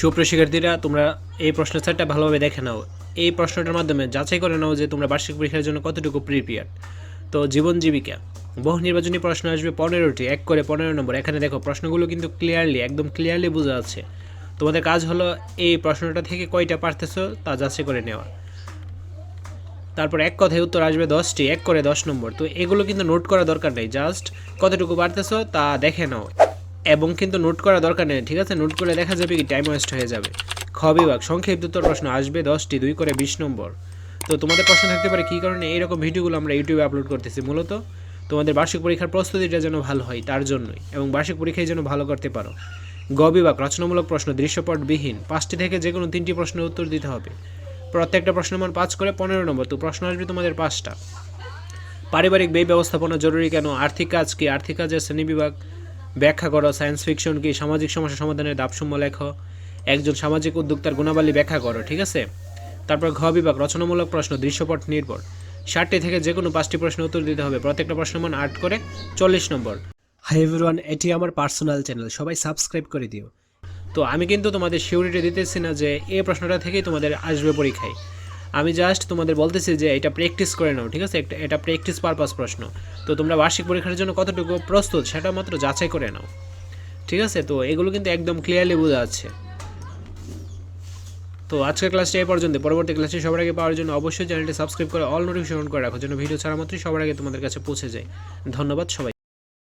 সুপ্রিয় শিক্ষার্থীরা, তোমরা এই প্রশ্নের সেটটা ভালোভাবে দেখে নাও। এই প্রশ্নটার মাধ্যমে যাচাই করে নাও যে তোমরা বার্ষিক পরীক্ষার জন্য কতটুকু প্রিপেয়ার তো জীবন জীবিকা, বহু নির্বাচনী প্রশ্ন আসবে পনেরোটি, এক করে পনেরো নম্বর। এখানে দেখো, প্রশ্নগুলো কিন্তু ক্লিয়ারলি একদম ক্লিয়ারলি বোঝা যাচ্ছে। তোমাদের কাজ হলো এই প্রশ্নটা থেকে কয়টা পারতেছো তা যাচাই করে নেওয়া। তারপর এক কথায় উত্তর আসবে দশটি, এক করে দশ নম্বর। তো এগুলো কিন্তু নোট করা দরকার নেই। জাস্ট কতটুকু পারতেছো তা দেখে নাও। এবং কিন্তু নোট করা দরকার নেই, ঠিক আছে? নোট করে দেখা যাবে কি টাইম ওয়েস্ট হয়ে যাবে। খ বিভাগ, সংক্ষিপ্ত প্রশ্ন আসবে দশটি, দুই করে বিশ নম্বর। তো তোমাদের প্রশ্ন থাকতে পারে কী কারণে এইরকম ভিডিওগুলো আমরা ইউটিউবে আপলোড করতেছি? মূলত তোমাদের বার্ষিক পরীক্ষার প্রস্তুতিটা যেন ভালো হয়, তার জন্যই। এবং বার্ষিক পরীক্ষায় যেন ভালো করতে পারো। গ বিভাগ, রচনামূলক প্রশ্ন, দৃশ্যপটবিহীন। পাঁচটি থেকে যে কোনো তিনটি প্রশ্নের উত্তর দিতে হবে। প্রত্যেকটা প্রশ্ন মান পাঁচ করে পনেরো নম্বর। তো প্রশ্ন আসবে তোমাদের পাঁচটা। পারিবারিক ব্যয় ব্যবস্থাপনা জরুরি কেন? আর্থিক কাজ কি? আর্থিক কাজের শ্রেণীবিভাগ ব্যাখ্যা করো সায়েন্স ফিকশন কি সামাজিক সমস্যা সমাধানের দাপসমূহ লেখো। একজন সামাজিক উদ্যোক্তার গুণাবলী ব্যাখ্যা করো ঠিক আছে? তারপর ঘ বিভাগ রচনামূলক প্রশ্ন দৃশ্যপট নির্ভর। ষাটটি থেকে যে কোনো পাঁচটি প্রশ্ন উত্তর দিতে হবে। প্রত্যেকটা প্রশ্ন মান আট করে চল্লিশ নম্বর। হাই এভরিওয়ান এটি আমার পার্সোনাল চ্যানেল সবাই সাবস্ক্রাইব করে দিও। তো আমি কিন্তু তোমাদের সিউরিটি দিতেছি না যে এই প্রশ্নটা থেকেই তোমাদের আসবে পরীক্ষায়। আমি জাস্ট তোমাদের বলতেছি যে এটা প্র্যাকটিস করে নাও, ঠিক আছে? এটা প্র্যাকটিস পারপাস প্রশ্ন। তো তোমরা বার্ষিক পরীক্ষার জন্য কতটুকু প্রস্তুত সেটা মাত্র যাচাই করে নাও, ঠিক আছে? তো এগুলো কিন্তু একদম ক্লিয়ারলি বোঝা যাচ্ছে। তো আজকের ক্লাসটা এই পর্যন্ত পরবর্তী ক্লাসে সবার আগে পাওয়ার জন্য অবশ্যই চ্যানেলটি সাবস্ক্রাইব করে অল নোটিফিকেশন করে রাখো, যেন ভিডিও ছাড়া মাত্রই সবার আগে তোমাদের কাছে পৌঁছে যায়। ধন্যবাদ সবাই